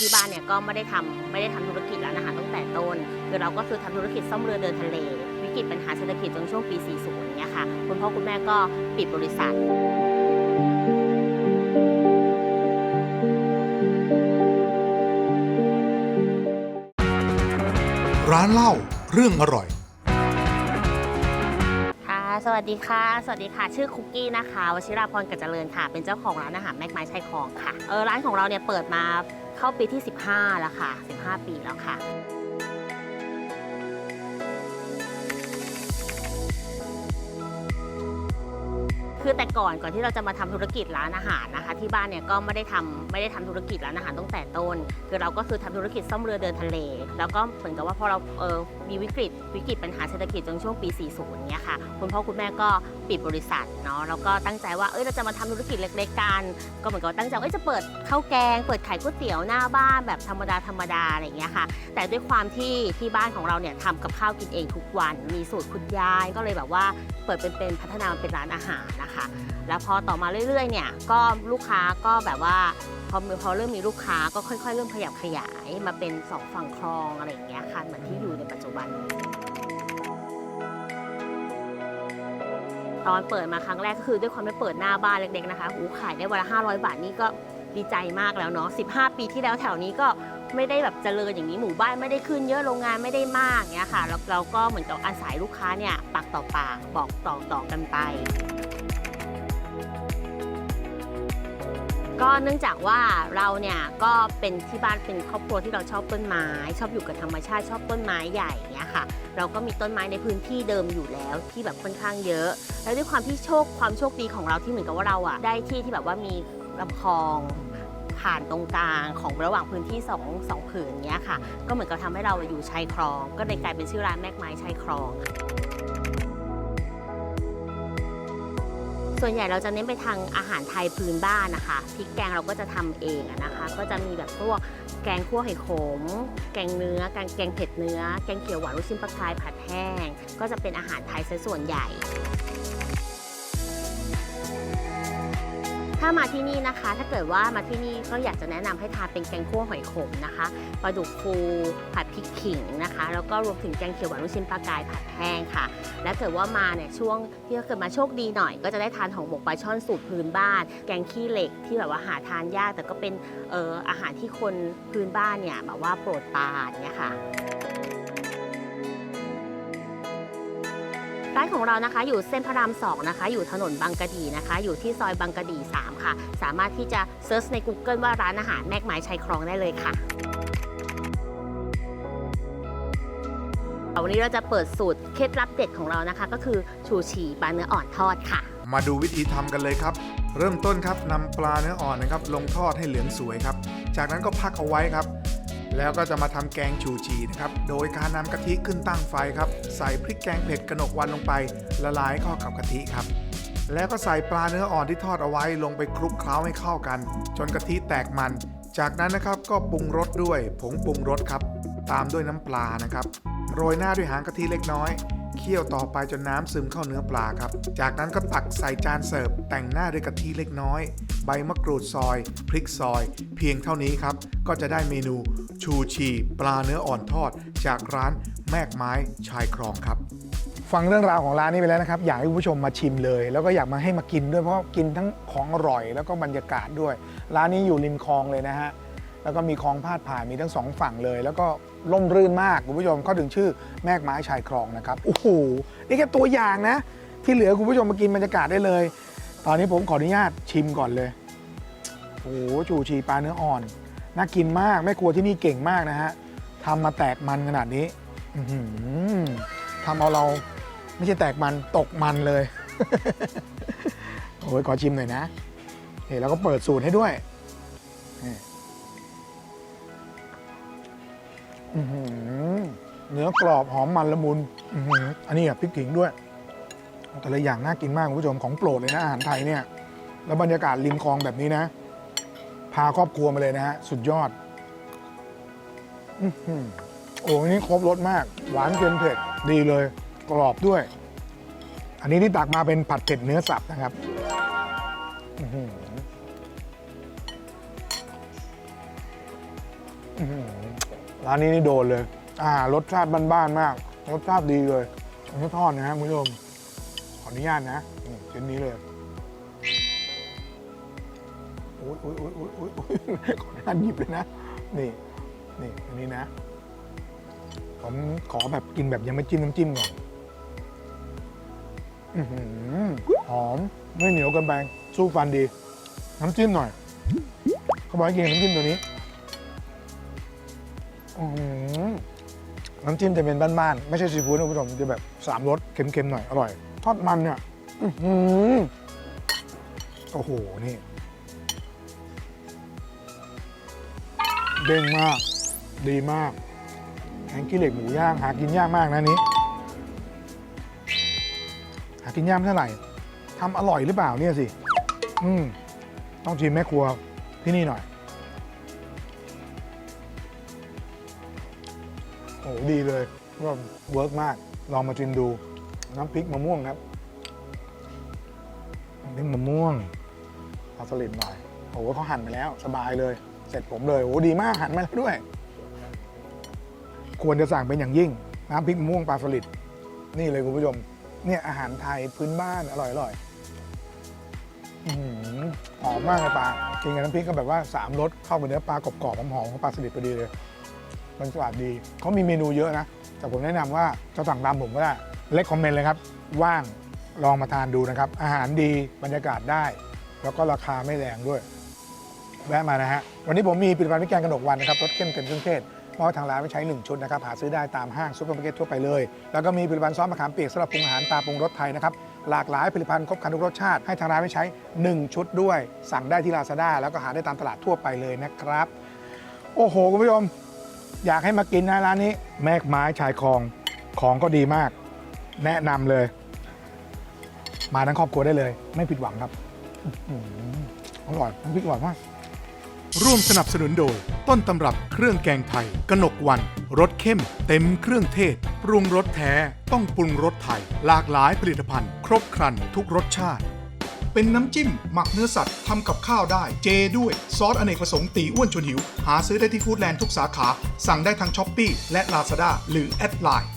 ที่บ้านเนี่ยก็ไม่ได้ทำไม่ได้ทำธุรกิจร้านอาหารตั้งแต่ต้นคือเราก็คือทำธุรกิจซ่อมเรือเดินทะเล วิกฤตปัญหาเศรษฐกิจจนช่วงปี 40อย่างเงี้ยค่ะคุณพ่อคุณแม่ก็ปิดบริษัทร้านเหล้าเรื่องอร่อย ค่ะ สวัสดีค่ะ สวัสดีค่ะ ชื่อคุกกี้นะคะ วชิราพรกัจเจริญค่ะ เป็นเจ้าของร้านอาหารแม็กไม้ชายคลองค่ะ เออ ร้านของเราเนี่ยเปิดมา เข้าปีที่ 15 แล้วค่ะ 15 ปีแล้วค่ะ คือแต่ก่อนก่อนที่เราจะมาทำธุรกิจร้านอาหารนะคะ ที่บ้านเนี่ยก็ไม่ได้ทำไม่ได้ทำธุรกิจร้านอาหารตั้งแต่ต้น คือเราก็คือทำธุรกิจซ่อมเรือเดินทะเล แล้วก็เหมือนกับว่าพอเราเออ มีวิกฤตวิกฤตปัญหาเศรษฐกิจจนช่วงปี 40 เนี้ยค่ะ คุณพ่อคุณแม่ก็ปิดบริษัทเนาะแล้วก็ตั้งใจว่าเอ้ยเราจะมาทำธุรกิจเล็กๆกัน ก็เหมือนกับตั้งใจว่าเอ้ยจะเปิดข้าวแกง เปิดขายก๋วยเตี๋ยวหน้าบ้านแบบธรรมดาธรรมดาอะไรอย่างเงี้ยค่ะ แต่ด้วยความที่ที่บ้านของเราเนี่ยทำกับข้าวกินเองทุกวัน มีสูตรคุณยายก็เลยแบบว่าเปิดเป็นเป็นพัฒนามันเป็นร้านอาหารนะคะ แล้วพอต่อมาเรื่อยๆเนี่ยก็ลูกค้าก็แบบว่า พอพอเริ่มมีลูกค้าก็ค่อยๆ เริ่มขยับขยายมาเป็นสองฝั่งคลองอะไรอย่างเงี้ยค่ะเหมือนที่อยู่ในปัจจุบัน ตอนเปิดมาครั้งแรกก็คือด้วยความที่เปิดหน้าบ้านเล็กๆนะคะหูขายได้วันละ500 บาทนี่ก็ดีใจมากแล้วเนาะ15 ปีที่แล้วแถวนี้ก็ไม่ได้แบบเจริญอย่างนี้หมู่บ้านไม่ได้ขึ้นเยอะโรงงานไม่ได้มากเงี้ยค่ะแล้วเราก็เหมือนกับอาศัยลูกค้าเนี่ยปากต่อปากบอกต่อต่อกันไป ก็เนื่องจากว่าเราเนี่ยก็เป็นที่บ้านเป็นครอบครัวที่เราชอบต้นไม้ ชอบอยู่กับธรรมชาติชอบต้นไม้ใหญ่เงี้ยค่ะ เราก็มีต้นไม้ในพื้นที่เดิมอยู่แล้วที่แบบค่อนข้างเยอะ แล้วด้วยความที่โชคความโชคดีของเราที่เหมือนกับว่าเราอะได้ที่ที่แบบว่ามีลำคลองผ่านตรงกลางของระหว่างพื้นที่สองสองผืนเนี้ยค่ะ ก็เหมือนกับทำให้เราอยู่ชายคลอง ก็เลยกลายเป็นชื่อร้านแมกไม้ชายคลอง ส่วนใหญ่เราจะเน้นไปทางอาหารไทยพื้นบ้านนะคะพริกแกงเราก็จะทำเองนะคะ ก็จะมีแบบพวกแกงคั่วไข่ขม แกงเนื้อ แกงแกงเผ็ดเนื้อ แกงเขียวหวานลูกชิ้นปลาคายผัดแห้ง ก็จะเป็นอาหารไทยซะส่วนใหญ่ ถ้ามาที่นี่นะคะ ถ้าเกิดว่ามาที่นี่ก็อยากจะแนะนำให้ทานเป็นแกงคั่วหอยขมนะคะปลาดุกฟูผัดพริกขิงนะคะ แล้วก็รวมถึงแกงเขียวหวานลูกชิ้นปลากายผัดแห้งค่ะ และเกิดว่ามาเนี่ยช่วงที่เกิดมาโชคดีหน่อย ก็จะได้ทานของหมกปลาช่อนสูตรพื้นบ้าน แกงขี้เหล็กที่แบบว่าหาทานยาก แต่ก็เป็นเอออาหารที่คนพื้นบ้านเนี่ยแบบว่าโปรดปรานเนี่ยค่ะ ร้านของเรานะคะอยู่เส้นพระราม2นะคะอยู่ถนนบางกะดีนะคะ อยู่ที่ซอยบางกะดี 3 ค่ะ สามารถที่จะเซิร์ชใน Google ว่าร้านอาหารแมกไม้ชัยคลองได้เลยค่ะวันนี้เราจะเปิดสูตรเคล็ดลับเด็ดของเรานะคะ ก็คือชูชีปลาเนื้ออ่อนทอดค่ะ มาดูวิธีทำกันเลยครับ เริ่มต้นครับนำปลาเนื้ออ่อนนะครับ ลงทอดให้เหลืองสวยครับ จากนั้นก็พักเอาไว้ครับ แล้วก็จะมาทำแกงชูชีนะครับ โดยการนำกะทิขึ้นตั้งไฟครับ ใส่พริกแกงเผ็ดกระหนกวันลงไป ละลายเข้ากับกะทิครับ แล้วก็ใส่ปลาเนื้ออ่อนที่ทอดเอาไว้ลงไปคลุกเคล้าให้เข้ากัน จนกะทิแตกมัน จากนั้นนะครับก็ปรุงรสด้วยผงปรุงรสครับ ตามด้วยน้ำปลานะครับ โรยหน้าด้วยหางกะทิเล็กน้อย เคี่ยวต่อไปจนน้ำซึมเข้าเนื้อปลาครับ จากนั้นก็ตักใส่จานเสิร์ฟแต่งหน้าด้วยกะทิเล็กน้อย ใบมะกรูดซอย พริกซอย เพียงเท่านี้ครับ ก็จะได้เมนูชูชีปลาเนื้ออ่อนทอด จากร้านแมกไม้ชายคลองครับฟังเรื่องราวของร้านนี้ไปแล้วนะครับ อยากให้คุณผู้ชมมาชิมเลย แล้วก็อยากมาให้มากินด้วยเพราะกินทั้งของอร่อยแล้วก็บรรยากาศด้วย ร้านนี้อยู่ริมคลองเลยนะฮะ แล้วก็มีคลองพาดผ่านมีทั้งสองฝั่งเลย แล้วก็ล่มรื่นมากคุณผู้ชมเขาถึงชื่อแมกไม้ชายคลองนะครับโอ้โหนี่แค่ตัวอย่างนะ ที่เหลือคุณผู้ชมมากินบรรยากาศได้เลย ตอนนี้ผมขออนุญาตชิมก่อนเลยโอ้โหชูชีปลาเนื้ออ่อน น่ากินมากแม่ครัวที่นี่เก่งมากนะฮะทำมาแตกมันขนาดนี้อื้อหือทำเอาเราไม่ใช่แตกมันตกมันเลยโอ้ยขอชิมหน่อยนะเฮ้แล้วก็เปิดสูตรให้ด้วย อื้อหือเนื้อกรอบหอมมันละมุนอื้อหืออันนี้อะพริกขิงด้วย แต่ละอย่างน่ากินมากคุณผู้ชมของโปรดเลยนะอาหารไทยเนี่ย แล้วบรรยากาศริมคลองแบบนี้นะ พาครอบครัวมาเลยนะฮะ สุดยอดอื้อหือโอ้อันนี้ครบรสมาก หวานเค็มเผ็ดดีเลย กรอบด้วย อันนี้ที่ตักมาเป็นผัดเผ็ดเนื้อสับนะครับอื้อหืออื้อหือ ร้านนี้นี่โดนเลย อ่ารสชาติบ้านๆมาก รสชาติดีเลยอันนี้ทอดนะฮะคุณผู้ชมขออนุญาตนะชิ้นนี้เลยโอ้ยโอ้ยโอ้ยโอ้ยโอ้ยโอ้ยขออนุญาตหยิบเลยนะ นี่ นี่อันนี้นะ ผมขอแบบกินแบบยังไม่จิ้มน้ำจิ้มก่อนอื้อหือมไม่เหนียวเกินไปสู้ฟันดี น้ำจิ้มหน่อยเขาบอกให้กินน้ำจิ้มตัวนี้ อื้อหือน้ำจิ้มจะเป็นบ้านๆไม่ใช่ซีฟู้ดนะคุณผู้ชมจะแบบสามรสเค็มๆหน่อยอร่อย ทอดมันเนี่ยอื้อหือโอ้โหนี่เด้งมากดีมากแกงขี้เหล็กหมูย่างหากินยากมากนะอันนี้ หากินยากไม่เท่าไหร่ทำอร่อยหรือเปล่าเนี่ยสิ อืม ต้องชิมแม่ครัวที่นี่หน่อย โอ้ดีเลยว่าเวิร์กมาก ลองมาชิมดู น้ำพริกมะม่วงครับน้ำพริกมะม่วงเอาสลิดหน่อยโอ้โหเขาหั่นไปแล้ว สบายเลย เสร็จผมเลยโอ้ดีมากหั่นมาแล้วด้วย ควรจะสั่งเป็นอย่างยิ่ง น้ำพริกมะม่วงปลาสลิดนี่เลยคุณผู้ชม เนี่ยอาหารไทยพื้นบ้านอร่อยอร่อยหอหอมมากเลยปลากินกับน้ำพริกก็แบบว่าสามรสเข้ากับเนื้อปลากรอบๆหอมๆของปลาสลิดพอดีเลย มันสวัสดี เขามีเมนูเยอะนะ แต่ผมแนะนำว่าจะสั่งตามผมก็ได้เล็กคอมเมนต์เลยครับ ว่างลองมาทานดูนะครับ อาหารดีบรรยากาศได้ แล้วก็ราคาไม่แรงด้วย แวะมานะฮะ วันนี้ผมมีผลิตภัณฑ์พริกแกงกระหนกวันนะครับรสเข้มเต็มเครื่องเทศมอบทางร้านไว้ใช้ 1 ชุดนะครับ หาซื้อได้ตามห้างซุปเปอร์มาร์เก็ตทั่วไปเลย แล้วก็มีผลิตภัณฑ์ซอสมะขามเปียกสำหรับปรุงอาหารตาปรุงรสไทยนะครับ หลากหลายผลิตภัณฑ์ครบครันทุกรสชาติ ให้ทางร้านไว้ใช้ 1 ชุดด้วย สั่งได้ที่ Lazada แล้วก็หาได้ตามตลาดทั่วไปเลยนะครับ โอ้โหคุณผู้ชม อยากให้มากินนะร้านนี้ แม่กไม้ชายคลองของก็ดีมาก แนะนำเลย มาทั้งครอบครัวได้เลย ไม่ผิดหวังครับอื้อหืออร่อยน้ำพริกอร่อยมาก ร่วมสนับสนุนโดย ต้นตำรับเครื่องแกงไทย กนกวันรสเข้ม เต็มเครื่องเทศ ปรุงรสแท้ ต้องปรุงรสไทย หลากหลายผลิตภัณฑ์ ครบครันทุกรสชาติ เป็นน้ำจิ้ม หมักเนื้อสัตว์ทำกับข้าวได้ เจด้วย ซอสอเนกประสงค์ตีอ้วนชวนหิว หาซื้อได้ที่ฟู้ดแลนด์ทุกสาขา สั่งได้ทางช้อปปีและ Lazada หรือแอดไลน์